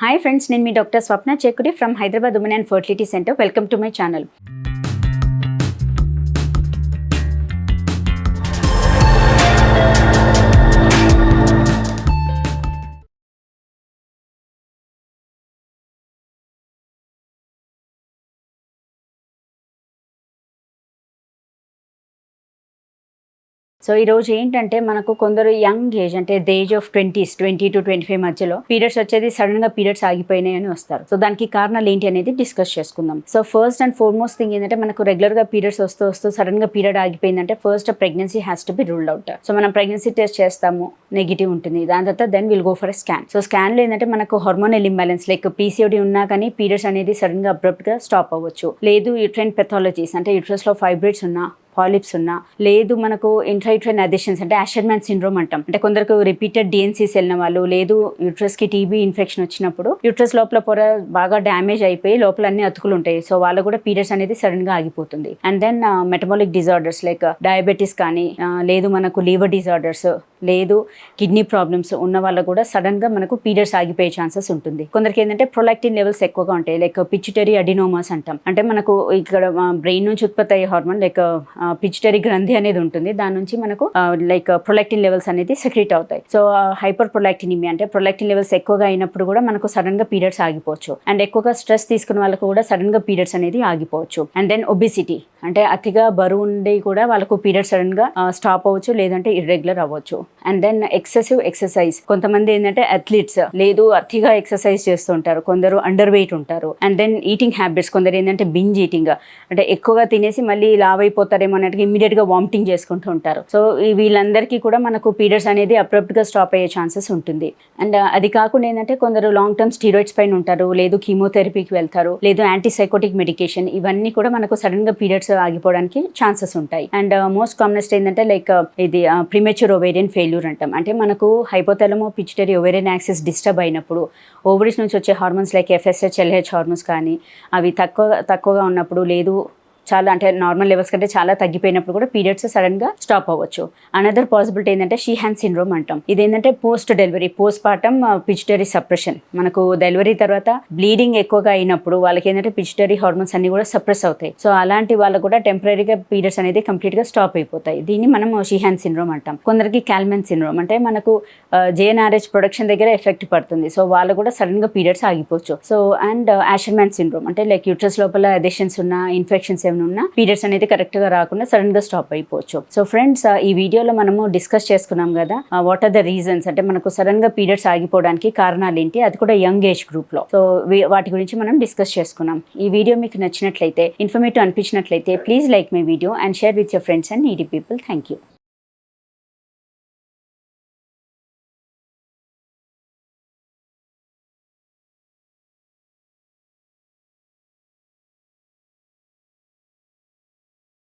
Hi friends నేను మీ doctor Swapna Chekudi from Hyderabad women and fertility centre welcome to my channel so ఈ రోజు ఏంటంటే మనకు కొందరు యంగ్ ఏజ్ అంటే the age of twenties twenty two twenty five మధ్యలో periods వచ్చేది సడన్గా పీరియడ్స్ ఆగిపోయినాయి అని వస్తారు. సో దానికి కారణాలు ఏంటి అనేది డిస్కస్ చేసుకుందాం. So first and foremost thing ఏంటంటే మనకు రెగ్యులర్గా పీరియడ్స్ వస్తూ వస్తూ సడన్గా పీరియడ్ ఆగిపోయిందంటే first pregnancy has to be ruled out. So మనం ప్రెగ్నెన్సీ టెస్ట్ చేస్తాము నెగిటివ్ ఉంటుంది. దాని తర్వాత then will go for scan. So స్కాన్లో ఏంటంటే మనకు హార్మోనల్ ఇంబ్యాలెన్స్ లైక్ పీసీఓడి ఉన్నా కానీ పీరియడ్స్ అనేది సడన్గా అబ్రప్ట్గా స్టాప్ అవ్వచ్చు. లేదు యూట్రైన్ పెథాలజీస్ అంటే యూట్రస్లో ఫైబ్రిడ్స్ ఉన్నా పాలిప్స్ ఉన్నా లేదు మనకు ఇంట్రైట్రైన్ అడిషన్స్ అంటే అషర్మ్యాన్ సిండ్రోమ్ అంటాం. అంటే కొందరికి రిపీటెడ్ డిఎన్సీస్ వెళ్ళిన వాళ్ళు లేదు యూట్రస్కి టీబీ ఇన్ఫెక్షన్ వచ్చినప్పుడు యూట్రస్ లోపల పొర బాగా డ్యామేజ్ అయిపోయి లోపల అన్ని అతుకులు ఉంటాయి. సో వాళ్ళు కూడా పీరియడ్స్ అనేది సడన్గా ఆగిపోతుంది. And then metabolic disorders like diabetes కానీ uh, లేదు మనకు లీవర్ డిజార్డర్స్ లేదు కిడ్నీ ప్రాబ్లమ్స్ ఉన్న వాళ్ళకు కూడా సడన్గా మనకు పీరియడ్స్ ఆగిపోయే ఛాన్సెస్ ఉంటుంది. కొందరికి ఏంటంటే ప్రొలాక్టిన్ లెవెల్స్ ఎక్కువగా ఉంటాయి. లైక్ పిచ్యుటరీ అడినోమాస్ అంటాం. అంటే మనకు ఇక్కడ బ్రెయిన్ నుంచి ఉత్పత్తి అయ్యే హార్మోన్ లైక్ పిచ్యుటరీ గ్రంథి అనేది ఉంటుంది. దాని నుంచి మనకు లైక్ ప్రొలాక్టిన్ లెవెల్స్ అనేది సెక్రెట్ అవుతాయి. సో హైపర్ ప్రొలాక్టినిమి అంటే ప్రొలాక్టిన్ లెవెల్స్ ఎక్కువగా అయినప్పుడు కూడా మనకు సడన్గా పీరియడ్స్ ఆగిపోవచ్చు. అండ్ ఎక్కువగా స్ట్రెస్ తీసుకున్న వాళ్ళకు కూడా సడన్గా పీరియడ్స్ అనేది ఆగిపోవచ్చు. And then obesity. అంటే అతిగా బరువు ఉండి కూడా వాళ్ళకు పీరియడ్ సడన్గా స్టాప్ అవ్వచ్చు లేదంటే ఇర్రెగ్యులర్ అవ్వచ్చు. అండ్ దెన్ ఎక్సెసివ్ ఎక్సర్సైజ్ కొంతమంది ఏంటంటే అథ్లీట్స్ లేదు అతిగా ఎక్సర్సైజ్ చేస్తుంటారు. కొందరు అండర్ వెయిట్ ఉంటారు. అండ్ దెన్ ఈటింగ్ హ్యాబిట్స్ కొందరు ఏంటంటే బింజ్ ఈటింగ్ అంటే ఎక్కువగా తినేసి మళ్ళీ లావ్ అయిపోతారేమో అన్నట్టుగా ఇమీడియట్గా వామిటింగ్ చేసుకుంటూ ఉంటారు. సో ఈ వీళ్ళందరికీ కూడా మనకు పీరియడ్స్ అనేది అప్రప్ట్గా స్టాప్ అయ్యే ఛాన్సెస్ ఉంటుంది. అండ్ uh, అది కాకుండా ఏంటంటే కొందరు లాంగ్ టర్మ్ స్టీరాయిడ్స్ పైన ఉంటారు. లేదు కీమోథెరపీకి వెళ్తారు. లేదు యాంటీసైకోటిక్ మెడికేషన్ ఇవన్నీ కూడా మనకు సడన్గా పీరియడ్స్ ఆగిపోవడానికి ఛాన్సెస్ ఉంటాయి. అండ్ uh, మోస్ట్ కామనెస్ట్ ఏంటంటే లైక్ uh, ఇది ప్రిమెచ్యూర్ ఓవేరియన్ ఫెయిల్యూర్ అంటాం. అంటే మనకు hypothalamo pituitary ovarian axis disturb అయినప్పుడు ఓవరీస్ నుంచి వచ్చే hormones like FSH LH hormones కానీ అవి తక్కువ తక్కువగా ఉన్నప్పుడు లేదు చాలా అంటే నార్మల్ లెవెల్స్ కంటే చాలా తగ్గిపోయినప్పుడు కూడా పీరియడ్స్ సడన్గా స్టాప్ అవ్వచ్చు. అనదర్ పాసిబిలిటీ ఏంటంటే షీ హ్యాండ్ సిండ్రోమ్ అంటాం. ఇదేంటంటే post delivery postpartum pituitary suppression మనకు డెలివరీ తర్వాత బ్లీడింగ్ ఎక్కువగా అయినప్పుడు వాళ్ళకి ఏంటంటే పిచ్యుటరీ హార్మోన్స్ అన్ని కూడా సప్రెస్ అవుతాయి. సో అలాంటి వాళ్ళకు కూడా టెంపరీగా పీరియడ్స్ అనేది కంప్లీట్గా స్టాప్ అయిపోతాయి. దీన్ని మనం షీ హ్యాండ్ సిండ్రోమ్ అంటాం. కొందరికి క్యాల్మెన్ సిండ్రోమ్ అంటే మనకు uh, జేఎన్ఆర్హెచ్ ప్రొడక్షన్ దగ్గర ఎఫెక్ట్ పడుతుంది. సో వాళ్ళు కూడా సడన్గా పీరియడ్స్ ఆగిపోవచ్చు. సో అండ్ యాషర్మ్యాన్ సిండ్రోమ్ అంటే లైక్ యూట్రస్ లోపల అడిషన్స్ ఉన్న ఇన్ఫెక్షన్స్ ఏమైనా ఉన్న పీరియడ్స్ అనేది కరెక్ట్గా రాకుండా సడన్గా స్టాప్ అయిపోవచ్చు. సో ఫ్రెండ్స్ ఈ వీడియోలో మనము డిస్కస్ చేసుకున్నాం కదా వాట్ ఆర్ ద రీజన్స్ అంటే మనకు సడన్గా పీరియడ్స్ ఆగిపోవడానికి కారణాలు ఏంటి? అది కూడా యంగ్ ఏజ్ గ్రూప్లో. సో వాటి గురించి మనం డిస్కస్ చేసుకున్నాం. ఈ వీడియో మీకు నచ్చినట్లయితే informative అనిపించినట్లయితే please like my video and share with your friends and needy people thank you